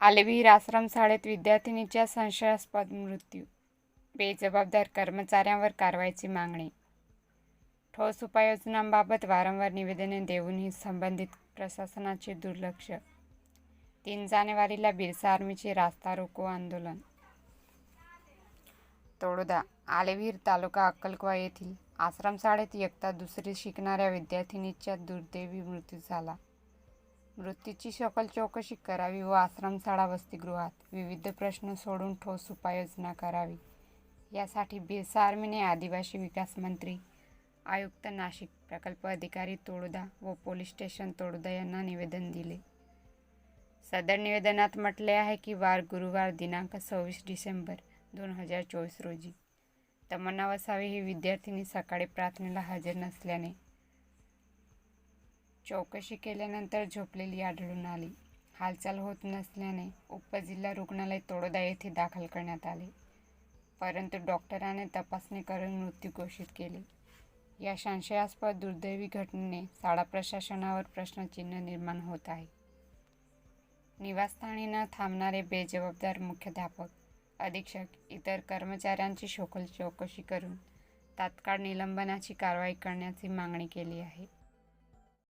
आलेविहीर आश्रमशाळेत विद्यार्थिनीच्या संशयास्पद मृत्यू. बेजबाबदार कर्मचाऱ्यांवर कारवाईची मागणी. ठोस उपाययोजनांबाबत वारंवार निवेदने देऊनही संबंधित प्रशासनाचे दुर्लक्ष. तीन जानेवारीला बिरसा आर्मीचे रास्ता रोको आंदोलन. तोडोदा आलेविहीर तालुका अक्कलकुवा येथील आश्रमशाळेत एकता दुसरी शिकणाऱ्या विद्यार्थिनीच्या दुर्दैवी मृत्यू झाला. मृत्यूची सकल चौकशी करावी व आश्रमशाळा वसतिगृहात विविध प्रश्न सोडून ठोस उपाययोजना करावी. यासाठी बिरसा आर्मीने आदिवासी विकास मंत्री आयुक्त नाशिक प्रकल्प अधिकारी तोडोदा व पोलीस स्टेशन तोडोदा यांना निवेदन दिले. सदर निवेदनात म्हटले आहे की वार गुरुवार दिनांक सव्वीस डिसेंबर दोन हजार चोवीस रोजी. तमन्ना वसावे ही विद्यार्थिनी सकाळी प्रार्थनेला हजर नसल्याने चौकशी केल्यानंतर झोपलेली आढळून आली. हालचाल होत नसल्याने उपजिल्हा रुग्णालय तोडोदा येथे दाखल करण्यात आले. परंतु डॉक्टराने तपासणी करून मृत्यू घोषित केले. या संशयास्पद दुर्दैवी घटनेने शाळा प्रशासनावर प्रश्नचिन्ह निर्माण होत आहे. निवासस्थानी न थांबणारे बेजबाबदार मुख्याध्यापक अधीक्षक इतर कर्मचाऱ्यांची शोखल चौकशी करून तात्काळ निलंबनाची कारवाई करण्याची मागणी केली आहे.